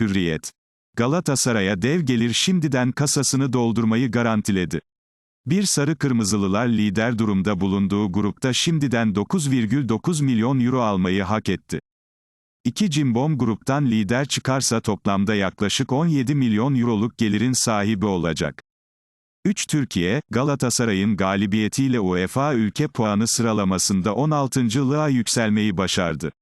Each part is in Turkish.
Hürriyet. Galatasaray'a dev gelir şimdiden kasasını doldurmayı garantiledi. Bir sarı kırmızılılar lider durumda bulunduğu grupta şimdiden 9,9 milyon euro almayı hak etti. İki cimbom gruptan lider çıkarsa toplamda yaklaşık 17 milyon euroluk gelirin sahibi olacak. 3 Türkiye, Galatasaray'ın galibiyetiyle UEFA ülke puanı sıralamasında 16. lığa yükselmeyi başardı.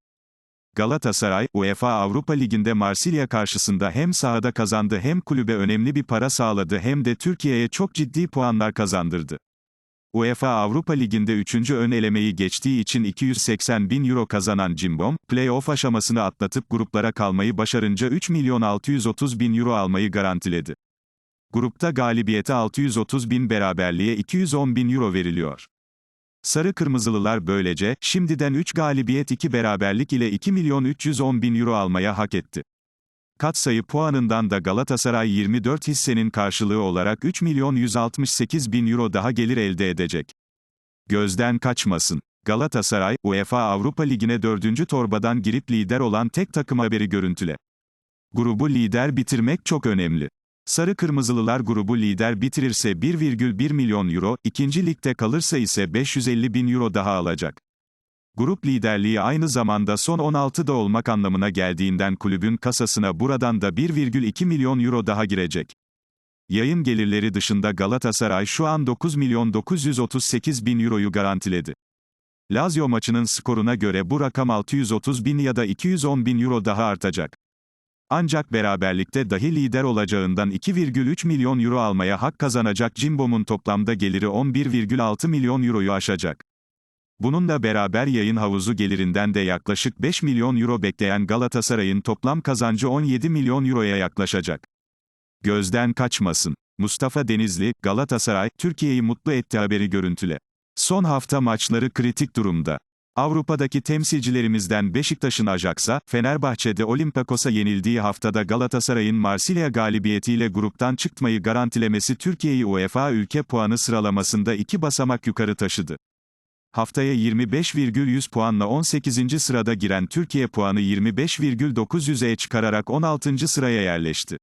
Galatasaray, UEFA Avrupa Ligi'nde Marsilya karşısında hem sahada kazandı hem kulübe önemli bir para sağladı hem de Türkiye'ye çok ciddi puanlar kazandırdı. UEFA Avrupa Ligi'nde 3. ön elemeyi geçtiği için 280 bin euro kazanan Cimbom, play-off aşamasını atlatıp gruplara kalmayı başarınca 3 milyon 630 bin euro almayı garantiledi. Grupta galibiyete 630 bin beraberliğe 210 bin euro veriliyor. Sarı Kırmızılılar böylece, şimdiden 3 galibiyet 2 beraberlik ile 2 milyon 310 bin euro almaya hak etti. Katsayı puanından da Galatasaray 24 hissenin karşılığı olarak 3 milyon 168 bin euro daha gelir elde edecek. Gözden kaçmasın. Galatasaray, UEFA Avrupa Ligi'ne dördüncü torbadan girip lider olan tek takım haberi görüntüle. Grubu lider bitirmek çok önemli. Sarı Kırmızılılar grubu lider bitirirse 1,1 milyon euro, ikinci ligde kalırsa ise 550 bin euro daha alacak. Grup liderliği aynı zamanda son 16'da olmak anlamına geldiğinden kulübün kasasına buradan da 1,2 milyon euro daha girecek. Yayın gelirleri dışında Galatasaray şu an 9 milyon 938 bin euroyu garantiledi. Lazio maçının skoruna göre bu rakam 630 bin ya da 210 bin euro daha artacak. Ancak beraberlikte dahi lider olacağından 2,3 milyon euro almaya hak kazanacak Cimbom'un toplamda geliri 11,6 milyon euroyu aşacak. Bununla beraber yayın havuzu gelirinden de yaklaşık 5 milyon euro bekleyen Galatasaray'ın toplam kazancı 17 milyon euroya yaklaşacak. Gözden kaçmasın. Mustafa Denizli, Galatasaray, Türkiye'yi mutlu etti haberi görüntüle. Son hafta maçları kritik durumda. Avrupa'daki temsilcilerimizden Beşiktaş'ın Ajax'a, Fenerbahçe'de Olympiakos'a yenildiği haftada Galatasaray'ın Marsilya galibiyetiyle gruptan çıkmayı garantilemesi Türkiye'yi UEFA ülke puanı sıralamasında iki basamak yukarı taşıdı. Haftaya 25,100 puanla 18. sırada giren Türkiye puanı 25,900'e çıkararak 16. sıraya yerleşti.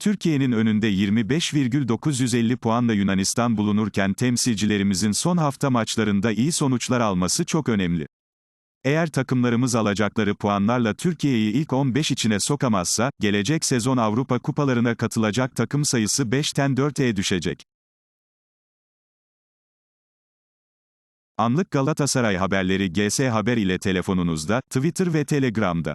Türkiye'nin önünde 25,950 puanla Yunanistan bulunurken temsilcilerimizin son hafta maçlarında iyi sonuçlar alması çok önemli. Eğer takımlarımız alacakları puanlarla Türkiye'yi ilk 15 içine sokamazsa, gelecek sezon Avrupa kupalarına katılacak takım sayısı 5'ten 4'e düşecek. Anlık Galatasaray haberleri GS Haber ile telefonunuzda, Twitter ve Telegram'da.